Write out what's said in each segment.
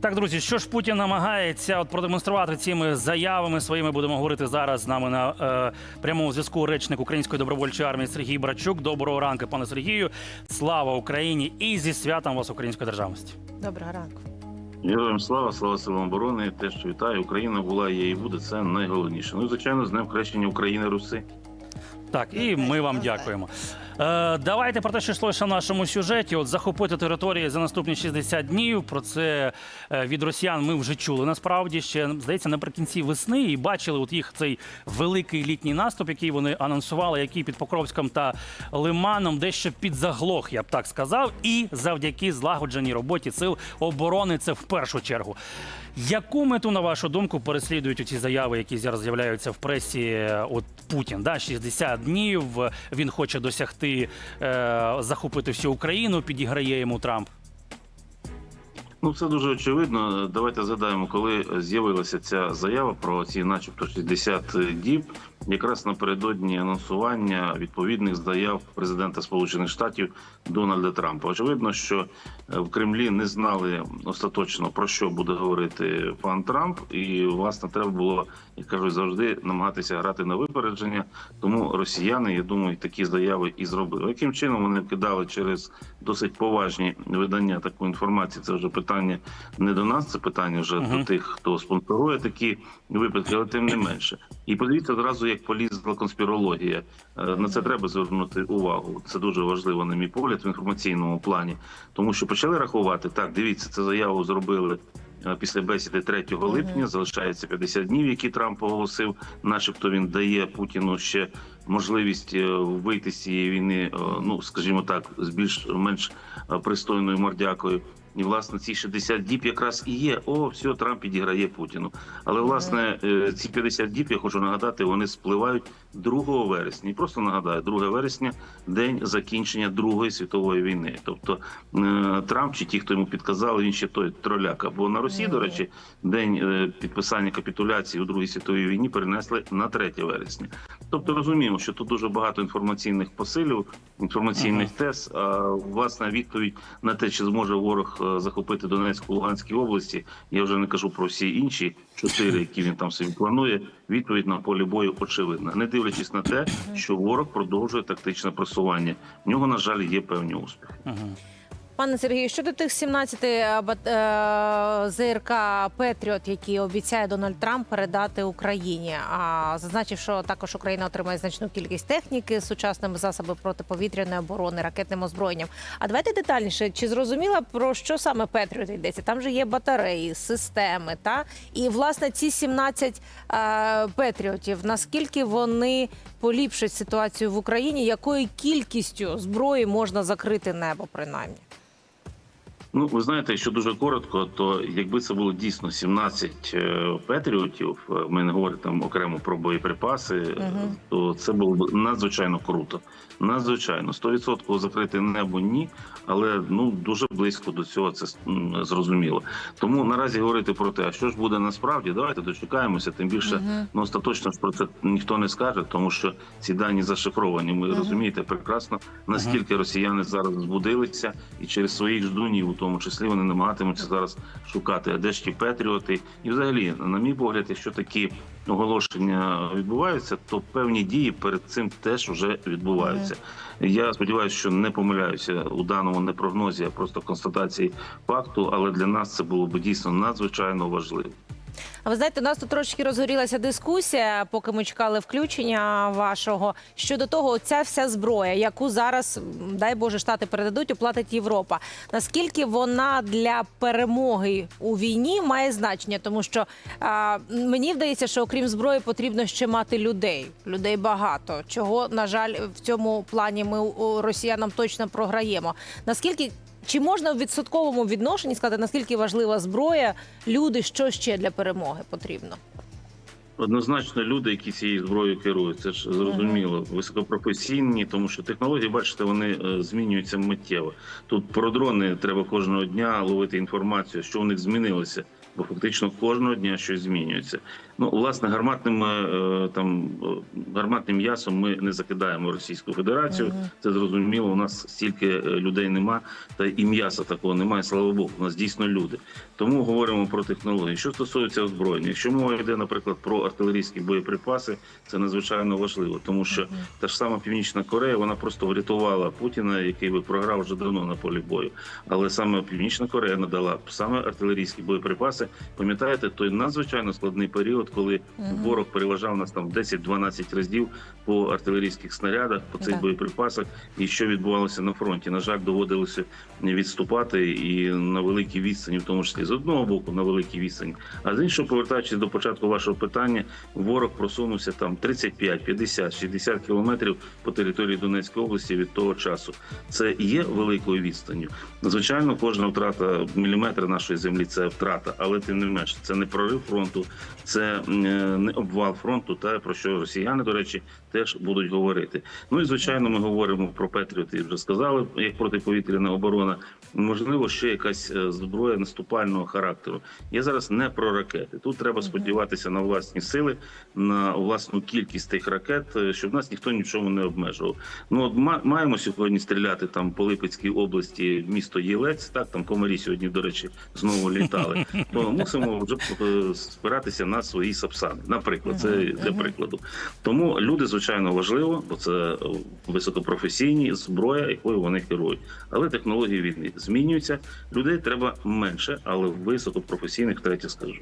Так, друзі, що ж Путін намагається от продемонструвати цими заявами своїми? Будемо говорити зараз з нами на е, прямому зв'язку. Речник Української добровольчої армії Сергій Брачук. Доброго ранку, пане Сергію. Слава Україні і зі святом вас української державності. Доброго ранку. Героям слава, слава силам оборони. Те, що вітаю, Україна була, є і буде. Це найголовніше. Ну і звичайно, з днем хрещення України Руси. Так, і ми вам дякуємо. Е, давайте про те, що йшлося в нашому сюжеті. От захопити території за наступні 60 днів. Про це е, від росіян ми вже чули. Насправді ще здається наприкінці весни і бачили от їх цей великий літній наступ, який вони анонсували, який під Покровськом та Лиманом дещо підзаглох, я б так сказав. І завдяки злагодженій роботі сил оборони це в першу чергу. Яку мету, на вашу думку, переслідують ці заяви, які зараз з'являються в пресі? е, От Путін, да, 60 днів. Він хоче досягти е, захопити всю Україну, підіграє йому Трамп. Ну, це дуже очевидно. Давайте згадаємо, коли з'явилася ця заява про ці, начебто, 60 діб, якраз напередодні анонсування відповідних заяв президента Сполучених Штатів Дональда Трампа. Очевидно, що е, в Кремлі не знали остаточно про що буде говорити пан Трамп, і власне треба було, як кажуть, завжди намагатися грати на випередження. Тому росіяни, я думаю, такі заяви і зробили. Яким чином вони кидали через досить поважні видання таку інформацію? Це вже питання не до нас, це питання вже Мгм. до тих, хто спонсорує такі випадки, але тим не менше. І подивіться одразу, як полізла конспірологія. Е, На це треба звернути увагу. Це дуже важливо, на мій погляд, в інформаційному плані, тому що почали рахувати так. Дивіться, це заяву зробили. е, Після бесіди 3 липня залишається 50 днів, які Трамп оголосив. Начебто він дає Путіну ще можливість е, вийти з цієї війни. Ну скажімо так, з більш-менш е, пристойною мордякою. І власне ці 60 діб якраз і є. О, все, Трамп підіграє Путіну. Але власне е, ці 50 діб, я хочу нагадати, вони спливають 2 вересня. І просто нагадаю, 2 вересня день закінчення Другої світової війни. Тобто е, Трамп чи ті, хто йому підказали, він ще той троляка. Бо на Росії, до речі, день е, підписання капітуляції у Другій світовій війні перенесли на 3 вересня. Тобто розуміємо, що тут дуже багато інформаційних посилів, інформаційних тез. А власна відповідь на те, чи зможе ворог е, захопити Донецьку Луганській області, я вже не кажу про всі інші чотири, які він там собі планує. Відповідь на полі бою очевидна, не дивлячись на те, що ворог продовжує тактичне просування. В нього на жаль є певні успіхи. Пане Сергію, щодо тих 17 бат- е, ЗРК Петріот, які обіцяє Дональд Трамп передати Україні, а зазначив, що також Україна отримає значну кількість техніки, сучасними засобами протиповітряної оборони, ракетним озброєнням. А давайте детальніше, чи зрозуміла про що саме Петріот йдеться? Там же є батареї, системи, та і власне ці 17 е, Петріотів, наскільки вони поліпшать ситуацію в Україні, якою кількістю зброї можна закрити небо, принаймні? Ну, ви знаєте, що дуже коротко, то якби це було дійсно 17 е, патріотів, е, ми не говоримо там окремо про боєприпаси, Мгм. то це було б надзвичайно круто. Надзвичайно 100% закрити небо ні, але ну дуже близько до цього це зрозуміло. Тому наразі говорити про те, а що ж буде насправді, давайте дочекаємося. Тим більше Мгм. ну остаточно ж про це ніхто не скаже, тому що ці дані зашифровані. Ми Мгм. розумієте прекрасно, наскільки росіяни зараз збудилися, і через своїх ждунів, у тому числі, вони намагатимуться зараз шукати, а де ж ті патріоти. І взагалі, на мій погляд, якщо такі оголошення відбуваються, то певні дії перед цим теж вже відбуваються. Я сподіваюся, що не помиляюся у даному не прогнозі, а просто констатації факту. Але для нас це було б дійсно надзвичайно важливо. А ви знаєте, у нас тут трошки розгорілася дискусія, поки ми чекали включення вашого щодо того, ця вся зброя, яку зараз, дай Боже, штати передадуть, оплатить Європа. Наскільки вона для перемоги у війні має значення? Тому що а, мені вдається, що окрім зброї потрібно ще мати людей. Людей багато. Чого на жаль в цьому плані ми росіянам точно програємо. Наскільки чи можна в відсотковому відношенні сказати, наскільки важлива зброя, люди, що ще для перемоги потрібно? Однозначно, люди, які цією зброєю керують, це ж зрозуміло, високопрофесійні, тому що технології, бачите, вони е, змінюються миттєво. Тут про дрони треба кожного дня ловити інформацію, що у них змінилося, бо фактично кожного дня щось змінюється. Ну, власне, гарматним е, там е, гарматним м'ясом ми не закидаємо Російську Федерацію. Це зрозуміло. У нас стільки е, людей нема, та і м'яса такого немає. Слава Богу, у нас дійсно люди. Тому говоримо про технології. Що стосується озброєння, якщо мова йде, наприклад, про артилерійські боєприпаси, це надзвичайно важливо, тому що та ж сама Північна Корея вона просто врятувала Путіна, який би програв вже давно на полі бою. Але саме Північна Корея надала саме артилерійські боєприпаси. Пам'ятаєте, той надзвичайно складний період, коли ворог переважав нас там 10-12 разів по артилерійських снарядах, по цих Так. боєприпасах, і що відбувалося на фронті. На жаль, доводилося відступати і на великій відстані, в тому числі з одного боку на великій відстані. А з іншого, повертаючись до початку вашого питання, ворог просунувся там 35, 50, 60 кілометрів по території Донецької області від того часу. Це є великою відстанню. Звичайно, кожна втрата міліметра нашої землі це втрата, але тим не менше, це не прорив фронту, це е, не обвал фронту, та про що росіяни, до речі, теж будуть говорити. Ну і звичайно, ми говоримо про Петріоти, вже сказали, як протиповітряна оборона. Можливо, ще якась е, зброя наступального характеру. Я зараз не про ракети. Тут треба сподіватися на власні сили, на власну кількість тих ракет, е, щоб нас ніхто нічому не обмежував. Ну от ма- маємо сьогодні стріляти там по Липецькій області, місто Єлець. Так там комарі сьогодні, до речі, знову літали. То мусимо вже спиратися на свої сапсани. Наприклад, це для прикладу. Тому люди, звичайно, важливо, бо це е, високопрофесійні зброя, якою вони керують. Але технології війни змінюються. Людей треба менше, але високопрофесійних третє скажу.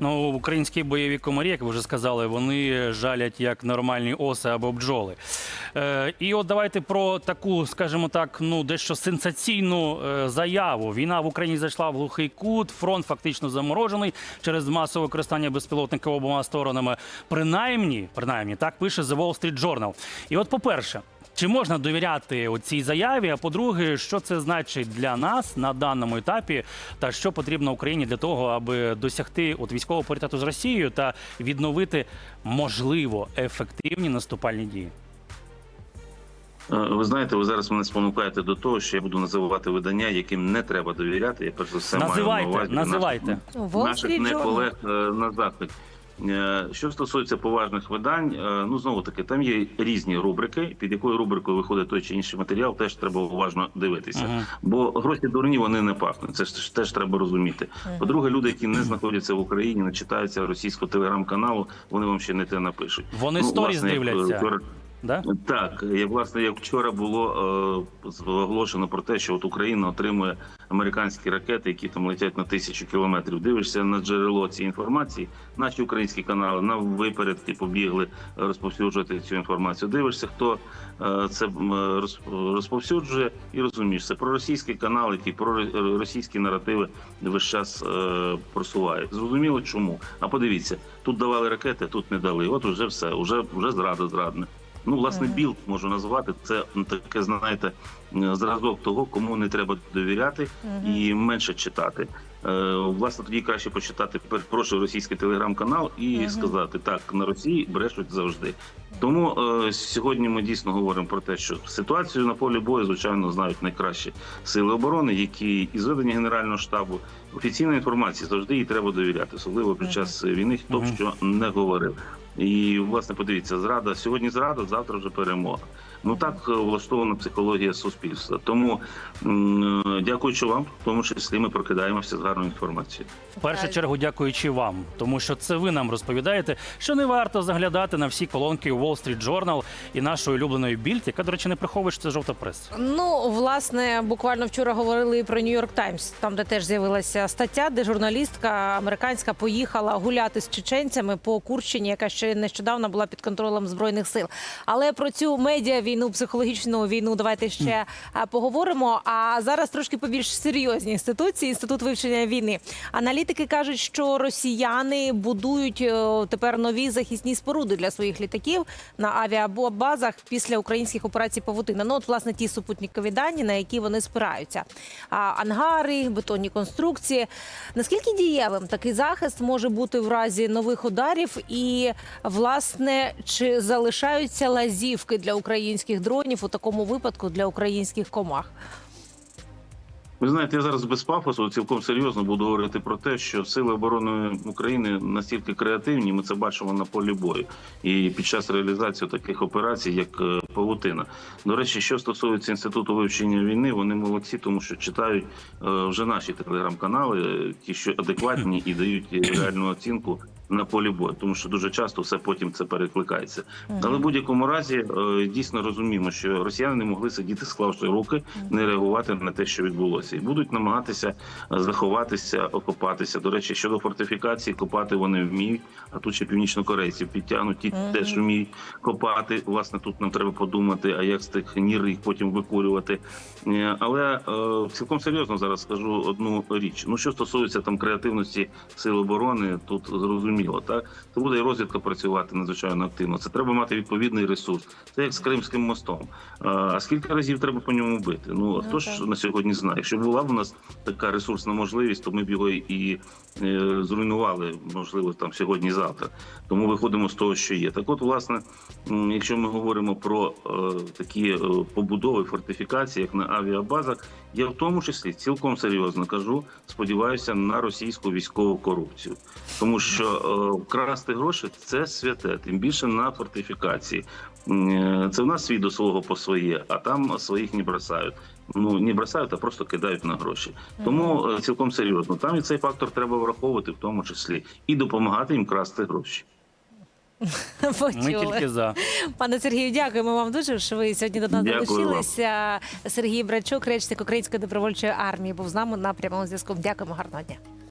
Ну, українські бойові комарі, як ви вже сказали, вони жалять як нормальні оси або бджоли. Е, і от давайте про таку, скажімо так, ну дещо сенсаційну е, заяву. Війна в Україні зайшла в глухий кут, фронт фактично заморожений через масове використання безпілотників обома сторонами. Принаймні, принаймні, так пише The Wall Street Journal. І от, по-перше. Чи можна довіряти цій заяві? А по-друге, що це значить для нас на даному етапі, та що потрібно Україні для того, аби досягти от військового паритету з Росією та відновити можливо ефективні наступальні дії? Е, Ви знаєте, ви зараз мене спонукаєте до того, що я буду називати видання, яким не треба довіряти. Я перш за все Називайте, маю на увазі називайте. наших, наших не колег е, на заході. Е, Що стосується поважних видань, е, ну знову таки, там є різні рубрики, під якою рубрикою виходить той чи інший матеріал, теж треба уважно дивитися. Ага. Бо гроші дурні вони не пахнуть. Це ж теж треба розуміти. По-друге, люди, які не знаходяться в Україні, не читаються російського телеграм-каналу, вони вам ще не те напишуть. Вони Ну, сторіс власне, е, дивляться. Да? так, як власне як вчора було е, оголошено про те, що от Україна отримує американські ракети, які там летять на тисячу кілометрів. Дивишся на джерело цієї інформації. Наші українські канали на випередки побігли розповсюджувати цю інформацію. Дивишся, хто е, це м, розповсюджує, і розумієш, це проросійський канал, який про російські наративи весь час е, просуває. Зрозуміло, чому? А подивіться, тут давали ракети, тут не дали. От уже все, вже вже зрада зрадна. Ну, власне, білд можу назвати. Це таке, знаєте, е, зразок того, кому не треба довіряти і менше читати. Е, власне, тоді краще почитати перепрошую російський телеграм-канал і сказати так: на Росії брешуть завжди. Тому е, сьогодні ми дійсно говоримо про те, що ситуацію на полі бою, звичайно, знають найкращі сили оборони, які із ведення генерального штабу офіційної інформації завжди їй треба довіряти, особливо під час війни, хто б що не говорив. І власне подивіться, зрада сьогодні зрада, завтра вже перемога. Ну так е, влаштована психологія суспільства. Тому е, дякуючи вам, в тому числі ми прокидаємося з гарною інформацією. В першу чергу дякуючи вам, тому що це ви нам розповідаєте, що не варто заглядати на всі колонки Wall Street Journal і нашої улюбленої більд, яка, до речі, не приховує, що це жовта преса. Ну, власне, буквально вчора говорили про Нью-Йорк Таймс, там де теж з'явилася стаття, де журналістка американська поїхала гуляти з чеченцями по Курщині, яка ще нещодавно була під контролем збройних сил. Але про цю медіа війну, психологічну війну. Давайте ще поговоримо. А зараз трошки побільш серйозні інституції. Інститут вивчення війни. Аналітики кажуть, що росіяни будують е, тепер нові захисні споруди для своїх літаків на авіабазах після українських операцій Павутина. Ну, от власне ті супутникові дані, на які вони спираються. А, ангари, бетонні конструкції. Наскільки дієвим такий захист може бути в разі нових ударів? І власне чи залишаються лазівки для українських дронів у такому випадку для українських комах? Ви знаєте, я зараз без пафосу цілком серйозно буду говорити про те, що сили оборони України настільки креативні, ми це бачимо на полі бою і під час реалізації таких операцій, як е, павутина. До речі, що стосується інституту вивчення війни, вони молодці, тому що читають е, вже наші телеграм-канали, е, ті, що адекватні і дають реальну оцінку. На полі бою, тому що дуже часто все потім це перекликається. Але в будь-якому разі е, дійсно розуміємо, що росіяни не могли сидіти, склавши руки, не реагувати на те, що відбулося, і будуть намагатися е, заховатися, окопатися. До речі, щодо фортифікації, копати вони вміють. А тут ще північнокорейців підтягнуть, ті Мгм. теж вміють копати. Власне, тут нам треба подумати, а як з тих нір їх потім викурювати. Е, Але е, цілком серйозно зараз скажу одну річ. Ну що стосується там креативності сил оборони, тут зрозуміло, так то буде і розвідка працювати надзвичайно активно. Це треба мати відповідний ресурс. Це як з Кримським мостом. А, скільки разів треба по ньому бити? Ну а Ну, хто ж на сьогодні знає? Якщо була б у нас така ресурсна можливість, то ми б його і е, зруйнували, можливо, там сьогодні-завтра. Тому виходимо з того, що є. Так, от, власне, якщо ми говоримо про е, такі е, побудови фортифікації, як на авіабазах, я в тому числі цілком серйозно кажу, сподіваюся на російську військову корупцію, тому що е, красти гроші це святе, тим більше на фортифікації. Е, Це в нас свій до свого по своє, а там своїх не бросають. Ну не бросають, а просто кидають на гроші. Тому е, цілком серйозно. Там і цей фактор треба враховувати, в тому числі, і допомагати їм красти гроші. Ми тільки за. Пане Сергію, дякуємо вам дуже, що ви сьогодні до нас Дякую долучилися. Сергій Брачук, речник Української добровольчої армії, був з нами на прямому зв'язку. Дякуємо, гарного дня.